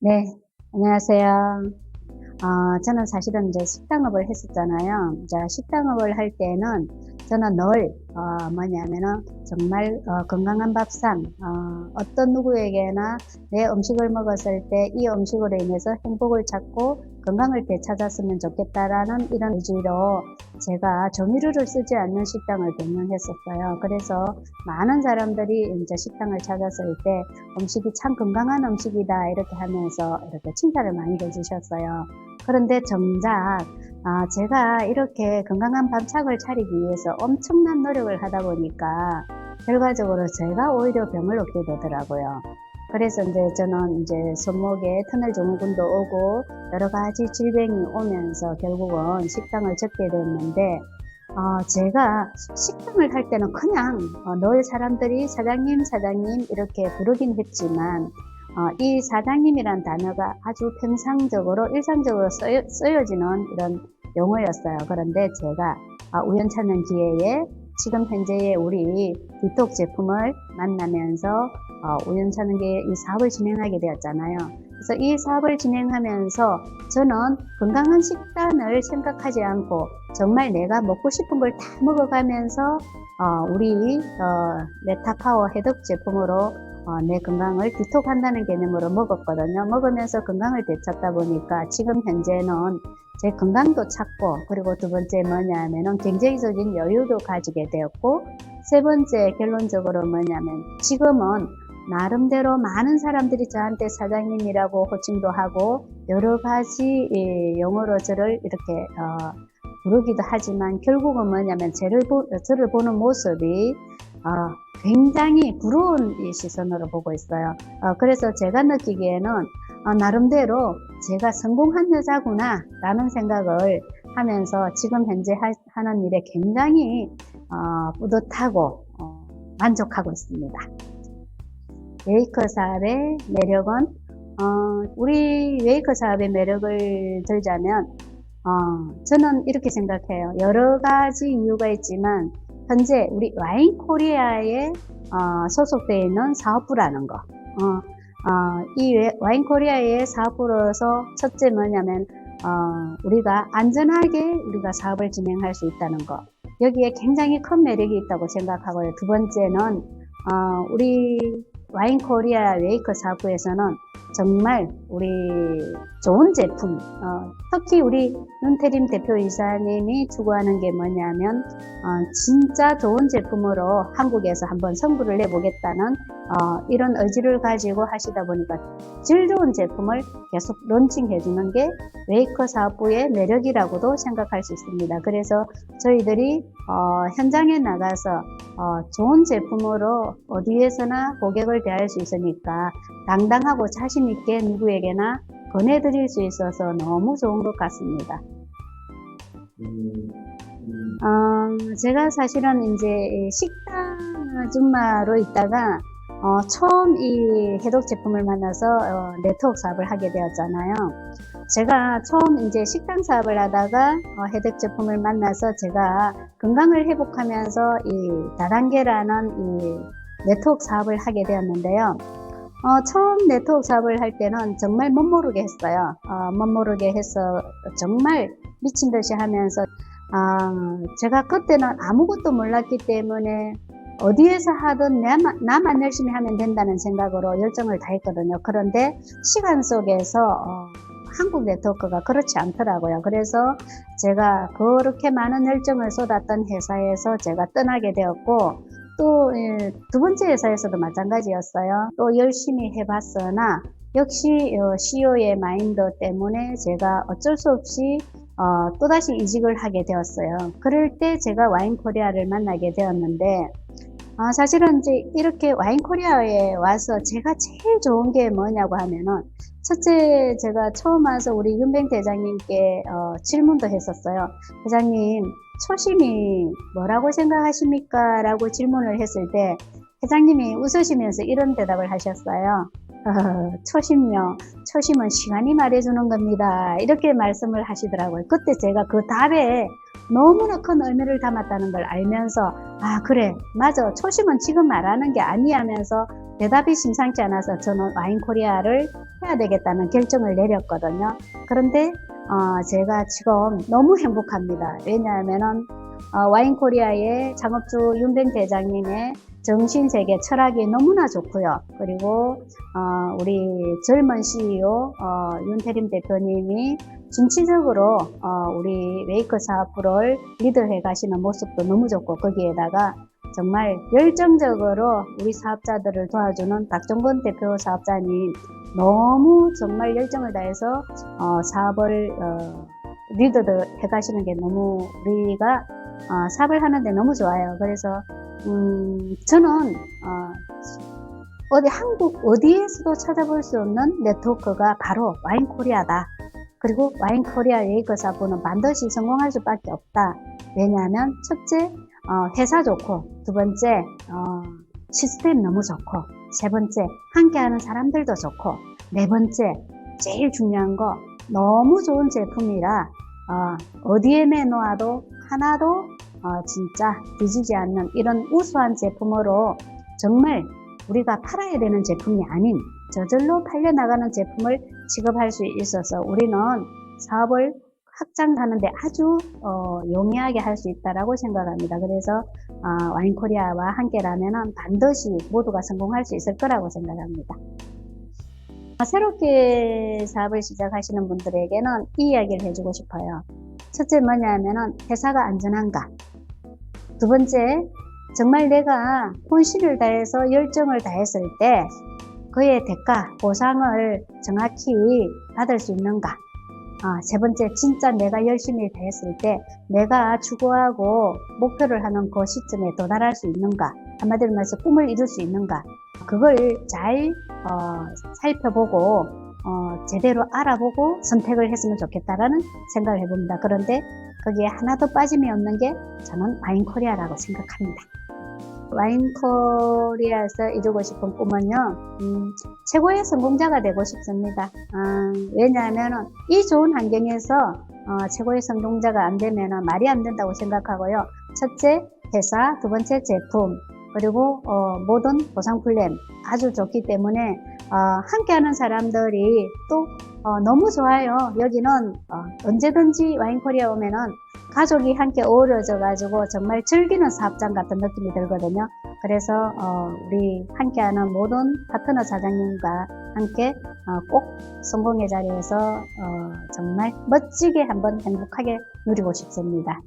네, 안녕하세요. 어, 저는 사실은 이제 식당업을 했었잖아요. 이제 식당업을 할 때는 저는 늘, 어, 뭐냐면은 정말 어, 건강한 밥상, 어, 어떤 누구에게나 내 음식을 먹었을 때 이 음식으로 인해서 행복을 찾고 건강을 되찾았으면 좋겠다라는 이런 의지로 제가 조미료를 쓰지 않는 식당을 경영했었어요. 그래서 많은 사람들이 이제 식당을 찾았을 때 음식이 참 건강한 음식이다 이렇게 하면서 이렇게 칭찬을 많이 해주셨어요. 그런데 정작 아, 제가 이렇게 건강한 밥상을 차리기 위해서 엄청난 노력을 하다 보니까 결과적으로 제가 오히려 병을 얻게 되더라고요. 그래서 이제 저는 이제 손목에 터널 증후군도 오고 여러 가지 질병이 오면서 결국은 식당을 접게 됐는데 어, 제가 식당을 할 때는 그냥 어, 늘 사람들이 사장님 사장님 이렇게 부르긴 했지만 어, 이 사장님이란 단어가 아주 평상적으로 일상적으로 쓰여, 쓰여지는 이런 용어였어요. 그런데 제가 아, 우연찮은 기회에 지금 현재의 우리 디톡 제품을 만나면서 어, 우연찮은 기회에 이 사업을 진행하게 되었잖아요. 그래서 이 사업을 진행하면서 저는 건강한 식단을 생각하지 않고 정말 내가 먹고 싶은 걸 다 먹어가면서 어, 우리 어, 메타파워 해독 제품으로 어, 내 건강을 디톡한다는 개념으로 먹었거든요. 먹으면서 건강을 되찾다 보니까 지금 현재는 제 건강도 찾고 그리고 두 번째 뭐냐면은 경제적인 여유도 가지게 되었고 세 번째 결론적으로 뭐냐면 지금은 나름대로 많은 사람들이 저한테 사장님이라고 호칭도 하고 여러 가지 이, 용어로 저를 이렇게 어, 부르기도 하지만 결국은 뭐냐면 저를, 보, 저를 보는 모습이 어, 굉장히 부러운 이 시선으로 보고 있어요. 어, 그래서 제가 느끼기에는 어, 나름대로 제가 성공한 여자구나 라는 생각을 하면서 지금 현재 하, 는 일에 굉장히 어, 뿌듯하고 어, 만족하고 있습니다. 웨이커 사업의 매력은 어, 우리 웨이커 사업의 매력을 들자면 어, 저는 이렇게 생각해요. 여러 가지 이유가 있지만 현재 우리 와인 코리아에 어, 소속되어 있는 사업부라는 거. 어, 어, 이 와인 코리아의 사업부로서 첫째 뭐냐면 어, 우리가 안전하게 우리가 사업을 진행할 수 있다는 거. 여기에 굉장히 큰 매력이 있다고 생각하고요. 두 번째는 어, 우리 와인 코리아 웨이커 사업부에서는 정말 우리 좋은 제품, 어, 특히 우리 윤태림 대표이사님이 추구하는 게 뭐냐면 어, 진짜 좋은 제품으로 한국에서 한번 선구를 내보겠다는 어, 이런 의지를 가지고 하시다 보니까 질 좋은 제품을 계속 론칭해 주는 게 웨이커 사업부의 매력이라고도 생각할 수 있습니다. 그래서 저희들이 어, 현장에 나가서 어, 좋은 제품으로 어디에서나 고객을 대할 수 있으니까 당당하고 자신 있게 누구에게나 권해드릴 수 있어서 너무 좋은 것 같습니다. 어, 제가 사실은 이제 식당 아줌마로 있다가 어, 처음 이 해독 제품을 만나서 어, 네트워크 사업을 하게 되었잖아요. 제가 처음 이제 식당 사업을 하다가 어, 해독 제품을 만나서 제가 건강을 회복하면서 이 다단계라는 이 네트워크 사업을 하게 되었는데요. 어, 처음 네트워크 사업을 할 때는 정말 못 모르게 했어요. 어, 못 모르게 해서 정말 미친 듯이 하면서 어, 제가 그때는 아무것도 몰랐기 때문에 어디에서 하든 나만, 나만 열심히 하면 된다는 생각으로 열정을 다했거든요. 그런데 시간 속에서 어, 한국 네트워크가 그렇지 않더라고요. 그래서 제가 그렇게 많은 열정을 쏟았던 회사에서 제가 떠나게 되었고 또 두 번째 회사에서도 마찬가지였어요. 또 열심히 해봤으나 역시 어, CEO의 마인드 때문에 제가 어쩔 수 없이 어, 또다시 이직을 하게 되었어요. 그럴 때 제가 와인 코리아를 만나게 되었는데 어, 사실은 이제 이렇게 와인 코리아에 와서 제가 제일 좋은 게 뭐냐고 하면은 첫째 제가 처음 와서 우리 윤뱅 대장님께 어, 질문도 했었어요. 대장님 초심이 뭐라고 생각하십니까? 라고 질문을 했을 때 회장님이 웃으시면서 이런 대답을 하셨어요. 어, 초심요. 초심은 시간이 말해주는 겁니다. 이렇게 말씀을 하시더라고요. 그때 제가 그 답에 너무나 큰 의미를 담았다는 걸 알면서 아 그래 맞아 초심은 지금 말하는 게 아니야 하면서 대답이 심상치 않아서 저는 와인 코리아를 해야 되겠다는 결정을 내렸거든요. 그런데 어, 제가 지금 너무 행복합니다. 왜냐하면은 어, 와인 코리아의 창업주 윤뱅 대장님의 정신 세계 철학이 너무나 좋고요. 그리고 어, 우리 젊은 CEO 어, 윤태림 대표님이 진취적으로 어, 우리 웨이크 사업부를 리드해 가시는 모습도 너무 좋고 거기에다가 정말 열정적으로 우리 사업자들을 도와주는 박정건 대표 사업자님 너무 정말 열정을 다해서 어, 사업을 어, 리드 해가시는 게 너무 우리가 어, 사업을 하는데 너무 좋아요. 그래서 음, 저는 어, 어디 한국 어디에서도 찾아볼 수 없는 네트워크가 바로 와인 코리아다. 그리고 와인 코리아 웨이크 사업부는 반드시 성공할 수밖에 없다. 왜냐하면 첫째 어, 회사 좋고 두 번째 어, 시스템 너무 좋고 세 번째 함께하는 사람들도 좋고 네 번째 제일 중요한 거 너무 좋은 제품이라 어, 디에 내놓아도 하나도 어, 진짜 뒤지지 않는 이런 우수한 제품으로 정말 우리가 팔아야 되는 제품이 아닌 저절로 팔려나가는 제품을 취급할 수 있어서 우리는 사업을 확장하는데 아주 어, 용이하게 할 수 있다라고 생각합니다. 그래서 어, 와인 코리아와 함께라면 반드시 모두가 성공할 수 있을 거라고 생각합니다. 새롭게 사업을 시작하시는 분들에게는 이 이야기를 해주고 싶어요. 첫째 뭐냐면은 회사가 안전한가. 두 번째, 정말 내가 혼신을 다해서 열정을 다했을 때 그의 대가, 보상을 정확히 받을 수 있는가. 아, 세 번째, 진짜 내가 열심히 다했을 때 내가 추구하고 목표를 하는 그 시점에 도달할 수 있는가. 한마디로 말해서 꿈을 이룰 수 있는가. 그걸 잘 어, 살펴보고 어, 제대로 알아보고 선택을 했으면 좋겠다라는 생각을 해봅니다. 그런데 거기에 하나도 빠짐이 없는 게 저는 와인 코리아라고 생각합니다. 와인 코리아에서 이루고 싶은 꿈은요, 음, 최고의 성공자가 되고 싶습니다. 아, 왜냐하면 이 좋은 환경에서 어, 최고의 성공자가 안 되면 말이 안 된다고 생각하고요. 첫째, 회사, 두 번째, 제품, 그리고 어, 모든 보상 플랜 아주 좋기 때문에 어, 함께하는 사람들이 또 어, 너무 좋아요. 여기는 어, 언제든지 와인 코리아 오면은 가족이 함께 어우러져 가지고 정말 즐기는 사업장 같은 느낌이 들거든요. 그래서 어, 우리 함께하는 모든 파트너 사장님과 함께 어, 꼭 성공의 자리에서 어, 정말 멋지게 한번 행복하게 누리고 싶습니다.